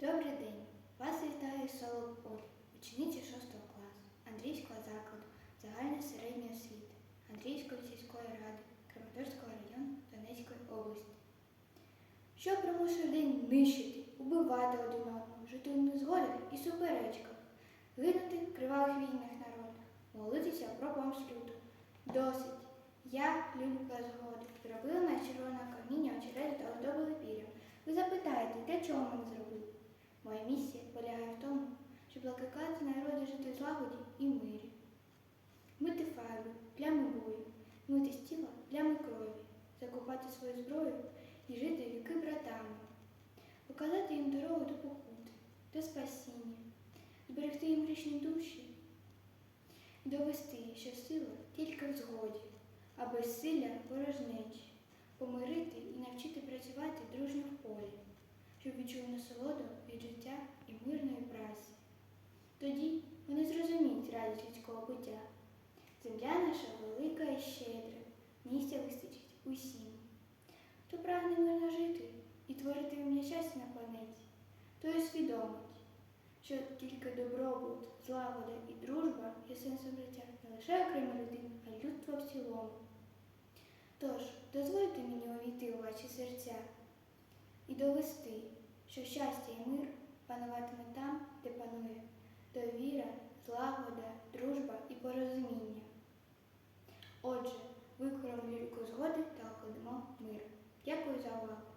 Добрий день! Вас вітає Солод учениця 6 класу Андрійського закладу загальної середньої освіти Андрійської сільської ради Краматорського району Донецької області. Що примушує день нищити, убивати один одного, жити у незгодах і суперечках, гинути в кривавих війнах народу, молитися про помсту. Досить. Я люблю згоди. Зробила на червоне каміння очерети та оздобили пір'ям. Ви запитаєте, для чого мене зробили? Моя місія полягає в тому, щоб закликати народу жити в злагоді і мирі. Мити фарби, плями бою, мити з тіла плями крові, закопати свою зброю і жити віки братами, показати їм дорогу до покути, до спасіння, зберегти їм грішні душі довести, що сила тільки в згоді, а безсилля ворожнечі, помирити і навчити працювати полі, щоб відчув насолоду від життя і мирної праці. Тоді вони зрозуміють радість людського буття. Земля наша велика і щедра, місця вистачить усім. Хто прагне мирно жити і творити ім'я щастя на планеті, той усвідомить, що тільки добробут, злагода і дружба є сенсом життя не лише окремої людини, а й людства в цілому. Тож, дозвольте мені увійти у ваші серця і довести, що щастя і мир пануватиме там, де панує довіра, злагода, дружба і порозуміння. Отже, використовуємо згоди та окладемо мир. Дякую за увагу.